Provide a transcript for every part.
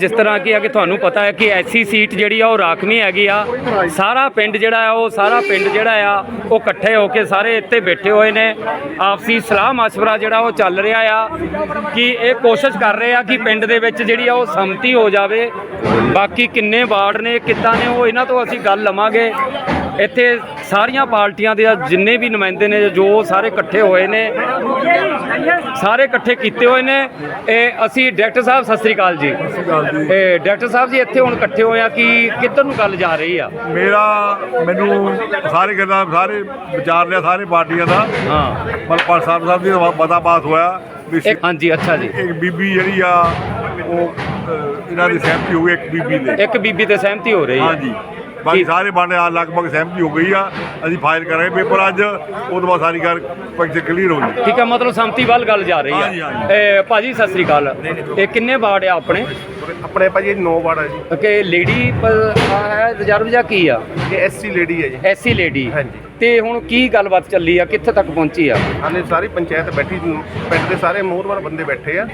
ਜਿਸ ਤਰ੍ਹਾਂ ਕਿ ਆ ਕਿ ਤੁਹਾਨੂੰ ਪਤਾ ਹੈ ਕਿ ਐਸੀ ਸੀਟ ਜਿਹੜੀ ਆ ਉਹ ਰਾਖਵੀਂ ਹੈਗੀ ਆ। ਸਾਰਾ ਪਿੰਡ ਜਿਹੜਾ ਆ, ਉਹ ਸਾਰਾ ਪਿੰਡ ਜਿਹੜਾ ਆ, ਉਹ ਇਕੱਠੇ ਹੋ ਕੇ ਸਾਰੇ ਇੱਥੇ ਬੈਠੇ ਹੋਏ ਨੇ। ਆਪਸੀ ਸਲਾਹ ਮਸ਼ਵਰਾ ਜਿਹੜਾ ਉਹ ਚੱਲ ਰਿਹਾ ਆ ਕਿ ਇਹ ਕੋਸ਼ਿਸ਼ ਕਰ ਰਹੇ ਆ ਕਿ ਪਿੰਡ ਦੇ ਵਿੱਚ ਜਿਹੜੀ ਆ ਉਹ ਸੰਮਤੀ ਹੋ ਜਾਵੇ। ਬਾਕੀ ਕਿੰਨੇ ਵਾਰਡ ਨੇ, ਕਿੱਦਾਂ ਨੇ, ਉਹ ਇਹਨਾਂ ਤੋਂ ਅਸੀਂ ਗੱਲ ਲਵਾਂਗੇ। ਇੱਥੇ ਸਾਰੀਆਂ ਪਾਰਟੀਆਂ ਦੇ ਜਿੰਨੇ ਵੀ ਨੁਮਾਇੰਦੇ ਨੇ ਜੋ ਸਾਰੇ ਇਕੱਠੇ ਹੋਏ ਨੇ ਸਾਰੇ ਇਕੱਠੇ ਕੀਤੇ ਹੋਏ ਨੇ। ਇਹ ਅਸੀਂ ਡਾਇਰੈਕਟਰ ਸਾਹਿਬ ਸਤਿ ਸ੍ਰੀ ਅਕਾਲ ਜੀ। ਇਹ ਡਾਇਰੈਕਟਰ ਸਾਹਿਬ ਜੀ ਇੱਥੇ ਹੁਣ ਇਕੱਠੇ ਹੋਏ ਆ ਕਿ ਕਿੱਧਰ ਨੂੰ ਗੱਲ ਜਾ ਰਹੀ ਆ? ਮੇਰਾ ਮੈਨੂੰ ਸਾਰੇ ਗੱਲਾਂ ਸਾਰੇ ਵਿਚਾਰ ਲਿਆ ਸਾਰੇ ਪਾਰਟੀਆਂ ਦਾ। ਹਾਂ। ਪਰ ਪਰ ਸਾਹਿਬ ਸਾਹਿਬ ਦੀ ਮਤਾ ਪਾਸ ਹੋਇਆ। ਇੱਕ ਹਾਂਜੀ ਅੱਛਾ ਜੀ। ਇੱਕ ਬੀਬੀ ਜਿਹੜੀ ਆ ਉਹ ਇਹਨਾਂ ਦੀ ਸਹਿਮਤੀ ਹੋ ਗਈ ਇੱਕ ਬੀਬੀ ਦੇ। ਇੱਕ ਬੀਬੀ ਤੇ ਸਹਿਮਤੀ ਹੋ ਰਹੀ ਆ। ਹਾਂਜੀ। ਬਾਕੀ। ਸਾਰੇ ਬਾਣੇ ਆ ਲਗਭਗ ਸਹਿਮਤੀ ਹੋ ਗਈ ਆ। ਅਸੀਂ ਫਾਈਲ ਕਰਾਂਗੇ ਪੇਪਰ ਅੱਜ ਉਹ ਤੋਂ ਬਾਅਦ ਸਾਰੀ ਗੱਲ ਪੱਕ ਕਲੀਅਰ ਹੋ ਜੀ ਠੀਕ ਹੈ ਮਤਲਬ ਸੰਮਤੀ ਵੱਲ ਗੱਲ ਜਾ ਰਹੀ ਹਾਂਜੀ, ਆ। ਹਾਂਜੀ। ਇਹ ਭਾਜੀ ਸਤਿ ਸ੍ਰੀ ਅਕਾਲ। ਇਹ ਕਿੰਨੇ ਵਾਰਡ ਆ ਆਪਣੇ? ਆਪਣੇ ਭਾਜੀ 9 ਵਾਰਡ ਹੈ ਜੀ। ਕਿ ਲੇਡੀ ਹੈ ਰਿਜ਼ਰਵ ਜਾਂ ਕੀ ਆ? ਇਹ ਐਸਸੀ ਲੇਡੀ ਹੈ ਜੀ। ਐਸੀ ਲੇਡੀ ਹਾਂਜੀ। ਤੇ ਹੁਣ ਕੀ ਗੱਲਬਾਤ ਚੱਲੀ ਆ? ਕਿੱਥੇ ਤੱਕ ਪਹੁੰਚੀ ਆ? ਹਾਲੇ ਸਾਰੀ ਪੰਚਾਇਤ ਬੈਠੀ ਪਿੰਡ ਦੇ ਸਾਰੇ ਮੋਹਰਵਾਰ ਬੰਦੇ ਬੈਠੇ ਆ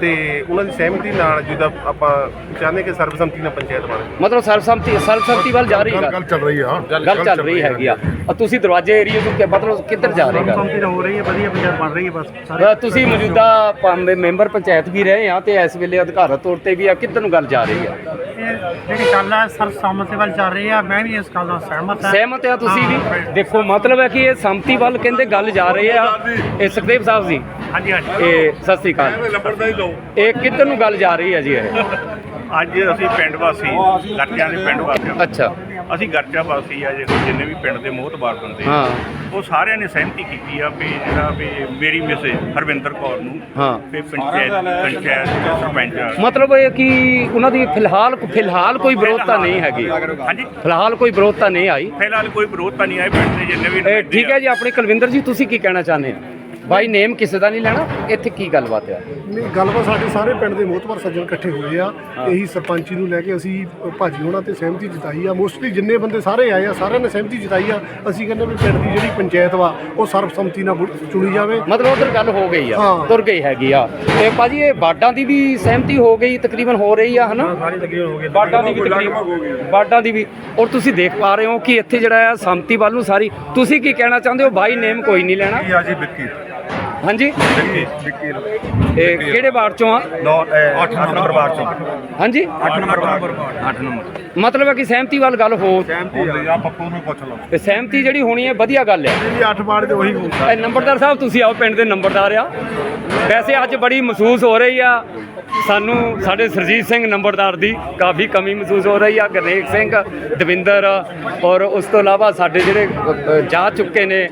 ਤੇ ਉਹਨਾਂ ਦੀ ਸਹਿਮਤੀ ਨਾਲ ਜਿੱਦਾਂ ਆਪਾਂ ਚਾਹੁੰਦੇ ਕਿ ਸਰਬਸੰਮਤੀ ਨਾਲ ਪੰਚਾਇਤ ਬਣੇ। ਮਤਲਬ ਸਰਬਸੰਮਤੀ ਸਰਬਸੰਮਤੀ ਵੱਲ ਜਾ ਰਹੀ ਹੈ ਗੱਲ ਚੱਲ ਰਹੀ ਆ। ਗੱਲ ਚੱਲ ਰਹੀ ਹੈਗੀ ਆ। ਅ ਤੁਸੀਂ ਦਰਵਾਜ਼ੇ ਏਰੀਆ ਤੋਂ ਕਿ ਮਤਲਬ ਕਿੱਧਰ ਜਾ ਰਹੇ ਗੱਲ? ਸੰਮਤੀ ਹੋ ਰਹੀ ਹੈ ਵਧੀਆ ਪੰਚਾਇਤ ਬਣ ਰਹੀ ਹੈ ਬਸ। ਤੁਸੀਂ ਮੌਜੂਦਾ ਮੈਂਬਰ ਪੰਚਾਇਤ ਵੀ ਰਹੇ ਆ ਤੇ ਇਸ ਵੇਲੇ ਅਧਿਕਾਰਤ ਤੌਰ ਤੇ ਵੀ ਆ। ਕਿੱਧਰ ਨੂੰ ਗੱਲ ਜਾ ਰਹੀ ਆ? ਇਹ ਜਿਹੜੀ ਗੱਲ ਹੈ ਸਰ ਸੰਮਤੀ ਵੱਲ ਚੱਲ ਰਹੀ ਹੈ ਮੈਂ ਵੀ ਇਸ ਗੱਲ ਨਾਲ ਸਹਿਮਤ ਹਾਂ ਸਹਿਮਤ ਆ ਤੁਸੀਂ ਵੀ? ਦੇਖੋ ਮਤਲਬ ਹੈ ਕਿ ਇਹ ਸੰਮਤੀ ਵੱਲ ਕਹਿੰਦੇ ਗੱਲ ਜਾ ਰਹੀ ਆ। ਇਹ ਸੁਖਦੇਵ ਸਾਹਿਬ ਜੀ। ਹਾਂਜੀ ਹਾਂਜੀ। ਇਹ ਸਤਿ ਸ੍ਰੀ ਅਕਾਲ। ਇਹ ਕਿੱਧਰ ਨੂੰ ਗੱਲ ਜਾ ਰਹੀ ਹੈ ਜੀ ਇਹ? ਅੱਜ ਅਸੀਂ ਪਿੰਡ ਵਾਸੀ ਗਰਚਿਆਂ ਦੇ ਪਿੰਡ ਵਾਸੀ ਅੱਛਾ। ਅਸੀਂ ਗਰਚਾ ਵਾਸੀ ਆ ਜਿਹੜੇ ਜਿੰਨੇ ਵੀ ਪਿੰਡ ਦੇ ਮੋਹਤਬਾਰ ਬੰਦੇ ਆ, ਹਾਂ। ਉਹ ਸਾਰਿਆਂ ਨੇ ਸਹਿਮਤੀ ਕੀਤੀ ਆ ਵੀ ਜਿਹੜਾ ਵੀ ਮੇਰੀ ਮਿਸੇ ਹਰਵਿੰਦਰ ਕੌਰ ਨੂੰ ਹਾਂ। ਵੀ ਪੰਚਾਇਤ ਪੰਚਾਇਤ ਦੇ ਸਰਪੰਚ। ਮਤਲਬ ਇਹ ਕਿ ਉਹਨਾਂ ਦੀ ਫਿਲਹਾਲ ਫਿਲਹਾਲ ਕੋਈ ਵਿਰੋਧਤਾ ਨਹੀਂ ਹੈਗੀ। ਹਾਂਜੀ। ਫਿਲਹਾਲ ਕੋਈ ਵਿਰੋਧਤਾ ਨਹੀਂ ਆਈ। ਫਿਲਹਾਲ ਕੋਈ ਵਿਰੋਧਤਾ ਨਹੀਂ ਆਈ ਪਿੰਡ ਦੇ ਜਿੰਨੇ ਵੀ ਠੀਕ। ਹੈ ਜੀ ਆਪਣੇ ਕੁਲਵਿੰਦਰ ਜੀ ਤੁਸੀਂ ਕੀ ਕਹਿਣਾ ਚਾਹੁੰਦੇ ਆ? ਬਾਈ ਨੇਮ ਕਿਸੇ ਦਾ ਨਹੀਂ ਲੈਣਾ ਇੱਥੇ ਕੀ ਗੱਲਬਾਤ ਆ? ਨਹੀਂ ਗੱਲਬਾਤ ਸਾਡੇ ਸਾਰੇ ਪਿੰਡ ਦੇ ਮੋਹਤਵਰ ਸੱਜਣ ਇਕੱਠੇ ਹੋਏ ਆ। ਇਹੀ ਸਰਪੰਚੀ ਨੂੰ ਲੈ ਕੇ ਅਸੀਂ ਭਾਜੀ ਹੋਣਾ ਤੇ ਸਹਿਮਤੀ ਜਤਾਈ ਆ। ਮੋਸਟਲੀ ਜਿੰਨੇ ਬੰਦੇ ਸਾਰੇ ਆਏ ਆ ਸਾਰਿਆਂ ਨੇ ਸਹਿਮਤੀ ਜਤਾਈ ਆ। ਅਸੀਂ ਕਹਿੰਦੇ ਵੀ ਪਿੰਡ ਦੀ ਜਿਹੜੀ ਪੰਚਾਇਤ ਵਾ ਉਹ ਸਰਬਸੰਮਤੀ ਨਾਲ ਚੁਣੀ ਜਾਵੇ। ਮਤਲਬ ਉਧਰ ਗੱਲ ਹੋ ਗਈ ਆ ਹਾਂ। ਤੁਰ ਗਈ ਹੈਗੀ ਆ। ਤੇ ਭਾਜੀ ਇਹ ਬਾਡਾਂ ਦੀ ਵੀ ਸਹਿਮਤੀ ਹੋ ਗਈ ਤਕਰੀਬਨ ਹੋ ਰਹੀ ਆ ਹਨਾ? ਸਾਰੀ ਹੋ ਗਈ। ਬਾਡਾਂ ਦੀ ਵੀ ਤਕਰੀਬਨ ਬਾਡਾਂ ਦੀ ਵੀ। ਔਰ ਤੁਸੀਂ ਦੇਖ ਪਾ ਰਹੇ ਹੋ ਕਿ ਇੱਥੇ ਜਿਹੜਾ ਆ ਸੰਮਤੀ ਵੱਲ ਨੂੰ ਸਾਰੀ। ਤੁਸੀਂ ਕੀ ਕਹਿਣਾ ਚਾਹੁੰਦੇ ਹੋ? ਬਾਈ ਨੇਮ ਕੋਈ ਨਹੀਂ ਲੈਣਾ। ਆ ਜੀ ਵਿੱਕੀ? ਹਾਂਜੀ। ਵਿੱਕੀ ਵਿੱਕੀ ਇਹ ਕਿਹੜੇ ਵਾਰਡ ਚੋਂ ਆ? 8 ਨੰਬਰ ਬਾਰ ਚੋਂ। ਹਾਂਜੀ? 8 ਨੰਬਰ 8 ਨੰਬਰ। ਮਤਲਬ ਹੈ ਕਿ ਸਹਿਮਤੀ ਵੱਲ ਗੱਲ ਹੋ। ਸਹਿਮਤੀ ਆ। ਪੱਪੂ ਨੂੰ ਪੁੱਛ ਲਓ। ਤੇ ਸਹਿਮਤੀ ਜਿਹੜੀ ਹੋਣੀ ਹੈ ਵਧੀਆ ਗੱਲ ਹੈ। ਜੀ 8 ਵਾਰਡ ਦੇ ਉਹੀ ਹੁੰਦਾ। ਇਹ ਨੰਬਰਦਾਰ ਸਾਹਿਬ ਤੁਸੀਂ ਆਓ ਪਿੰਡ ਦੇ ਨੰਬਰਦਾਰ ਆ। ਵੈਸੇ ਅੱਜ ਬੜੀ ਮਹਿਸੂਸ ਹੋ ਰਹੀ ਆ। ਸਾਨੂੰ ਸਾਡੇ ਸਰਜੀਤ ਸਿੰਘ ਨੰਬਰਦਾਰ ਦੀ ਕਾਫੀ ਕਮੀ ਮਹਿਸੂਸ ਹੋ ਰਹੀ ਆ। ਗਰਨੇਕ ਸਿੰਘ ਦਵਿੰਦਰ ਔਰ ਉਸ ਤੋਂ ਇਲਾਵਾ ਸਾਡੇ ਜਿਹੜੇ ਜਾ ਚੁੱਕੇ ਨੇ।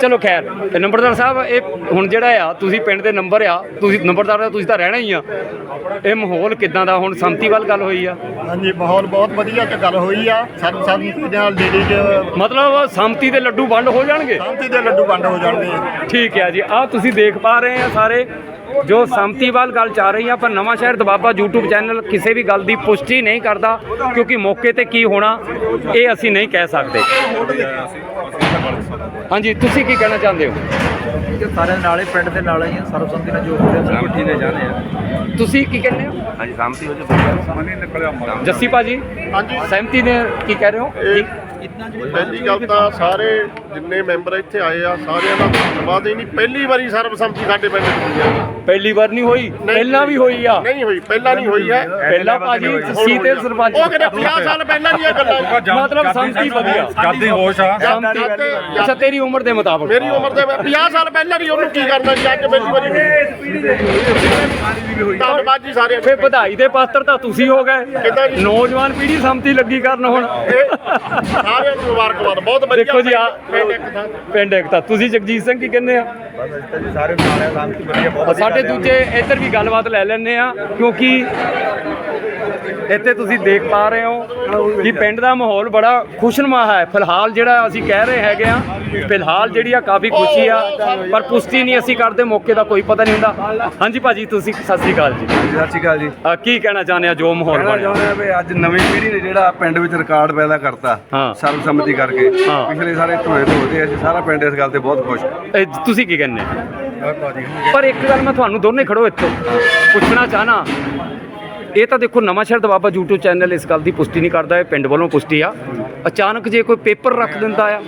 ਚਲੋ ਖੈਰ ਤੇ ਨੰਬਰਦਾਰ ਸਾਹਿਬ ਇਹ ਹੁਣ ਜਿਹੜਾ ਆ ਤੁਸੀਂ ਪਿੰਡ ਦੇ ਨੰਬਰ ਆ ਤੁਸੀਂ ਨੰਬਰਦਾਰ ਆ ਤੁਸੀਂ ਤਾਂ ਰਹਿਣਾ ਹੀ ਆ। ਇਹ ਮਾਹੌਲ ਕਿਦਾਂ ਦਾ? ਹੁਣ ਸੰਮਤੀ ਵੱਲ ਗੱਲ ਹੋਈ ਆ। ਹਾਂਜੀ ਮਾਹੌਲ ਬਹੁਤ ਵਧੀਆ ਤੇ ਗੱਲ ਹੋਈ ਆ। ਸਰਬਸੰਮਤੀ ਨਾਲ ਲੇਡੀਜ਼ ਮਤਲਬ ਸੰਮਤੀ ਦੇ ਲੱਡੂ ਵੰਡ ਹੋ ਜਾਣਗੇ? ਸੰਮਤੀ ਦੇ ਲੱਡੂ ਵੰਡ ਹੋ ਜਾਣਗੇ। ਠੀਕ ਹੈ ਜੀ। ਆਹ ਤੁਸੀਂ ਦੇਖ ਪਾ ਰਹੇ ਆ ਸਾਰੇ। ਜੋ ਸੰਮਤੀ ਵੱਲ ਗੱਲ ਚੱਲ ਰਹੀ ਆ ਪਰ ਨਵਾਂ ਸ਼ਹਿਰ ਦਬਾਬਾ YouTube ਚੈਨਲ ਕਿਸੇ ਵੀ ਗੱਲ ਦੀ ਪੁਸ਼ਟੀ ਨਹੀਂ ਕਰਦਾ ਕਿਉਂਕਿ ਮੌਕੇ ਤੇ ਕੀ ਹੋਣਾ ਇਹ ਅਸੀਂ ਨਹੀਂ ਕਹਿ ਸਕਦੇ। ਹਾਂਜੀ ਤੁਸੀਂ ਕੀ ਕਹਿਣਾ ਚਾਹੁੰਦੇ ਹੋ? ਸਾਰੇ ਨਾਲੇ ਪਿੰਡ ਦੇ ਨਾਲ ਹੀ ਸਰਬਸੰਮਤੀ ਨਾਲ ਜੋ ਹੋ ਰਿਹਾ ਠੀਕ ਹੈ ਜਾਣੇ ਆ। ਤੁਸੀਂ ਕੀ ਕਹਿੰਦੇ ਹੋ? ਹਾਂਜੀ ਸਹਿਮਤੀ ਹੋ ਜੀ ਮਨੀ ਨਿਕਲਿਆ ਮਾਰਾ ਜੱਸੀ ਭਾਜੀ ਹਾਂਜੀ। ਸਹਿਮਤੀ ਨੇ ਕੀ ਕਹਿ ਰਹੇ ਹੋ? ਠੀਕ ਪਹਿਲੀ ਗੱਲ ਤਾਂ ਸਾਰੇ ਜਿੰਨੇ ਮੈਂਬਰ ਇੱਥੇ ਆਏ ਆ ਸਾਰਿਆਂ ਦਾ ਧੰਨਵਾਦ। ਹੀ ਨਹੀਂ ਪਹਿਲੀ ਵਾਰੀ ਸਰਬਸੰਮਤੀ ਸਾਡੇ ਪਿੰਡ 'ਚ ਹੋਈ ਆ। ਪਹਿਲੀ ਵਾਰ ਨਹੀਂ ਹੋਈ ਪਹਿਲਾਂ ਵੀ ਹੋਈ ਆ। ਨਹੀਂ ਹੋਈ ਪਹਿਲਾਂ ਨਹੀਂ ਹੋਈ ਹੈ। ਪਹਿਲਾਂ ਭਾਜੀ ਸੀ ਤੇ ਸਰਪੰਚ। ਉਹ ਕਿਤੇ 50 ਸਾਲ ਪਹਿਲਾਂ ਦੀਆਂ ਗੱਲਾਂ। ਮਤਲਬ ਸੰਮਤੀ ਵਧੀਆ। ਕਾਦੀ ਹੋਸ਼ ਆ। ਸੰਮਤੀ ਅੱਛਾ ਤੇਰੀ ਉਮਰ ਦੇ ਮੁਤਾਬਕ। ਮੇਰੀ ਉਮਰ ਦੇ 50 ਸਾਲ ਪਹਿਲਾਂ ਨਹੀਂ ਉਹਨੂੰ ਕੀ ਕਰਨਾ ਸੀ ਅੱਜ ਪਹਿਲੀ ਵਾਰੀ ਹੋਈ। ਧੰਨਵਾਦ ਜੀ ਸਾਰਿਆਂ ਫੇ ਵਧਾਈ ਦੇ ਪਾਤਰ ਤਾਂ ਤੁਸੀਂ ਹੋ ਗਏ। ਕਿੱਦਾਂ ਜੀ? ਨੌਜਵਾਨ ਪੀੜ੍ਹੀ ਸੰਮਤੀ ਲੱਗੀ ਕਰਨ ਹੁਣ। ਸਾਰਿਆਂ ਨੂੰ ਮੁਬਾਰਕਬਾਦ ਬਹੁਤ ਵਧੀਆ ਦੇਖੋ ਜੀ ਆ ਪਿੰਡ ਇੱਕ ਥਾਂ। ਪਿੰਡ ਏਕਤਾ ਤੁਸੀਂ ਜਗਜੀਤ ਸਿੰਘ ਕੀ ਕਹਿੰਦੇ ਆ? ਸਾਰੇ ਨਾਲੇ ਸ਼ਾਂਤੀ ਵਧੀਆ ਸਾਡੇ ਦੂਜੇ ਇੱਧਰ ਵੀ ਗੱਲਬਾਤ ਲੈ ਲੈਣੇ ਆ ਕਿਉਂਕਿ ਇੱਥੇ ਤੁਸੀਂ ਦੇਖ ਪਾ ਰਹੇ ਹੋ ਕਿ ਪਿੰਡ ਦਾ ਮਾਹੌਲ ਬੜਾ ਖੁਸ਼ਨੁਮਾ ਹੈ। ਫਿਲਹਾਲ ਜਿਹੜਾ ਅਸੀਂ ਕਹਿ ਰਹੇ ਹੈਗੇ ਆ ਫਿਲਹਾਲ ਜਿਹੜੀ ਆ ਕਾਫੀ ਖੁਸ਼ੀ ਆ ਪਰ ਪੁਸ਼ਟੀ ਨਹੀਂ ਅਸੀਂ ਕਰਦੇ ਮੌਕੇ ਦਾ ਕੋਈ ਪਤਾ ਨਹੀਂ ਹੁੰਦਾ। ਹਾਂਜੀ ਭਾਜੀ ਤੁਸੀਂ ਸਤਿ ਸ੍ਰੀ ਅਕਾਲ ਜੀ। ਸਤਿ ਸ਼੍ਰੀ ਅਕਾਲ ਜੀ। ਕੀ ਕਹਿਣਾ ਚਾਹੁੰਦੇ ਆ ਜੋ ਮਾਹੌਲ ਬਣਿਆ? ਵੀ ਅੱਜ ਨਵੀਂ ਪੀੜ੍ਹੀ ਨੇ ਜਿਹੜਾ ਪਿੰਡ ਵਿੱਚ ਰਿਕਾਰਡ ਪੈਦਾ ਕਰਤਾ। ਸਰਬਸੰਮਤੀ ਕਰਕੇ। ਪਿਛਲੇ ਸਾਰੇ ਧੋਏ ਧੋਦੇ ਅੱਜ ਸਾਰਾ ਪਿੰਡ ਇਸ ਗੱਲ ਤੇ ਬਹੁਤ ਖੁਸ਼ ਹੈ। ਤੁਸੀਂ ਕੀ ਕਹਿੰਦੇ? ਪਰ ਇੱਕ ਗੱਲ ਮੈਂ ਤੁਹਾਨੂੰ ਦੋਨੇ ਖੜੋ ਇੱਥੇ। ਪੁੱਛਣਾ ਚਾਹਨਾ ਇਹ ਤਾਂ ਦੇਖੋ ਨਵਾਂ ਸ਼ਹਿਰ ਦਾ ਬਾਬਾ YouTube ਚੈਨਲ ਇਸ ਗੱਲ ਦੀ ਪੁਸ਼ਟੀ ਨਹੀਂ ਕਰਦਾ ਇਹ ਪਿੰਡ ਵੱਲੋਂ ਪੁਸ਼ਟੀ ਆ। ਅਚਾਨਕ ਜੇ ਕੋਈ ਪੇਪਰ ਰੱਖ ਦਿੰਦਾ ਆ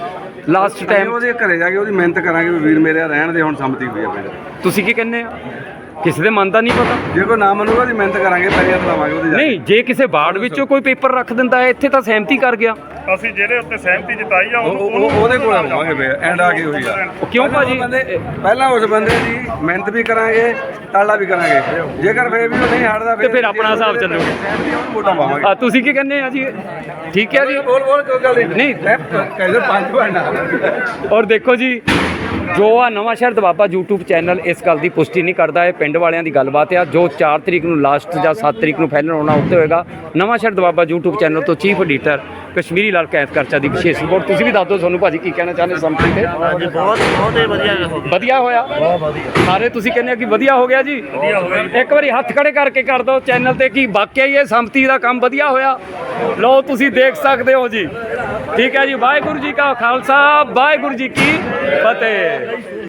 ਲਾਸਟ ਟਾਈਮ ਉਹਦੇ ਘਰੇ ਜਾ ਕੇ ਉਹਦੀ ਮਿਹਨਤ ਕਰਾਂਗੇ ਵੀ ਵੀਰ ਮੇਰੇ ਰਹਿਣ ਦੇ ਹੁਣ ਸੰਮਤੀ ਹੋਈ ਆ ਪਿੰਡ ਤੁਸੀਂ ਕੀ ਕਹਿੰਦੇ ਆ? ਕਿਸੇ ਦੇ ਮਨ ਦਾ ਨਹੀਂ ਪਤਾ। ਜੇ ਕੋਈ ਨਾ ਮੰਨੂਗਾ ਉਹਦੀ ਮਿਹਨਤ ਕਰਾਂਗੇ ਪੈਰੀਆਂ ਲਾਵਾਂਗੇ ਉਹਦੇ ਜਾ ਕੇ। ਨਹੀਂ ਜੇ ਕਿਸੇ ਵਾਰਡ ਵਿੱਚੋਂ ਕੋਈ ਪੇਪਰ ਰੱਖ ਦਿੰਦਾ ਹੈ ਇੱਥੇ ਤਾਂ ਸਹਿਮਤੀ ਕਰ ਗਿਆ। ਅਸੀਂ ਜਿਹੜੇ ਉੱਤੇ ਸਹਿਮਤੀ ਜਤਾਈ ਆ ਉਹ- ਉਹ- ਉਹ- ਉਹਦੇ ਕੋਲ ਆਵਾਂਗੇ ਫੇਰ ਐਂਡ ਆ ਕੇ ਹੋਈ ਆ। ਉਹ ਕਿਉਂ ਭਾਜੀ? ਬੰਦੇ ਪਹਿਲਾਂ ਉਸ ਬੰਦੇ ਦੀ ਮਿਹਨਤ ਵੀ ਕਰਾਂਗੇ ਤਾਲਾ ਵੀ ਕਰਾਂਗੇ। ਜੇਕਰ ਫੇਰ ਵੀ ਉਹ ਨਹੀਂ ਹਟਦਾ ਤੇ ਫਿਰ ਆਪਣਾ ਹਿਸਾਬ ਚੱਲੂਗਾ। ਸਹਿਮਤੀ ਉਹਨੂੰ ਵੋਟਾਂ ਪਾਵਾਂਗੇ। ਆ ਤੁਸੀਂ ਕੀ ਕਹਿੰਦੇ ਆ ਜੀ? ਠੀਕ ਹੈ ਜੀ? ਬੋਲ ਬੋਲ ਕੋਈ ਗੱਲ ਨਹੀਂ। ਕਹਿੰਦੇ ਪੰਜ ਬਣਨਾ ਔਰ ਦੇਖੋ ਜੀ ਜੋ ਆ ਨਵਾਂ ਸ਼ਹਿਰ ਦਬਾਬਾ YouTube ਚੈਨਲ ਇਸ ਗੱਲ ਦੀ ਪੁਸ਼ਟੀ ਨਹੀਂ ਕਰਦਾ, ਇਹ ਪਿੰਡ ਵਾਲਿਆਂ ਦੀ ਗੱਲਬਾਤ ਆ, ਜੋ 4 ਤਰੀਕ ਨੂੰ ਲਾਸਟ ਜਾਂ 7 ਤਰੀਕ ਨੂੰ ਫਾਈਨਲ ਹੋਣਾ, ਉੱਤੇ ਹੋਏਗਾ। ਨਵਾਂ ਸ਼ਹਿਰ ਦਬਾਬਾ YouTube ਚੈਨਲ ਤੋਂ ਚੀਫ ਐਡੀਟਰ ਕਸ਼ਮੀਰੀ ਲਾਲ ਕੈਂਥ ਕਰਚਾ ਦੀ ਵਿਸ਼ੇਸ਼ ਰਿਪੋਰਟ। ਤੁਸੀਂ ਵੀ ਦੱਸ ਦਿਓ ਤੁਹਾਨੂੰ ਭਾਜੀ ਕੀ ਕਹਿਣਾ ਚਾਹੁੰਦੇ ਸੰਪਤੀ ਤੇ? ਹਾਂਜੀ ਬਹੁਤ ਬਹੁਤ ਹੀ ਵਧੀਆ ਹੋ ਗਿਆ। ਵਧੀਆ ਹੋਇਆ? ਬਹੁਤ ਵਧੀਆ। ਸਾਰੇ ਤੁਸੀਂ ਕਹਿੰਦੇ ਆ ਕਿ ਵਧੀਆ ਹੋ ਗਿਆ ਜੀ? ਵਧੀਆ ਹੋ ਗਿਆ ਇੱਕ ਵਾਰੀ ਹੱਥ ਖੜੇ ਕਰਕੇ ਕਰ ਦਿਓ ਚੈਨਲ ਤੇ ਕਿ ਵਾਕਿਆ ਹੀ ਇਹ ਸੰਮਤੀ ਦਾ ਕੰਮ ਵਧੀਆ ਹੋਇਆ। ਲਓ ਤੁਸੀਂ ਦੇਖ ਸਕਦੇ ਹੋ ਜੀ। ਠੀਕ ਹੈ ਜੀ ਵਾਹਿਗੁਰੂ ਜੀ ਕਾ ਖਾਲਸਾ ਵਾਹਿਗੁਰੂ ਜੀ ਕੀ ਫਤਿਹ।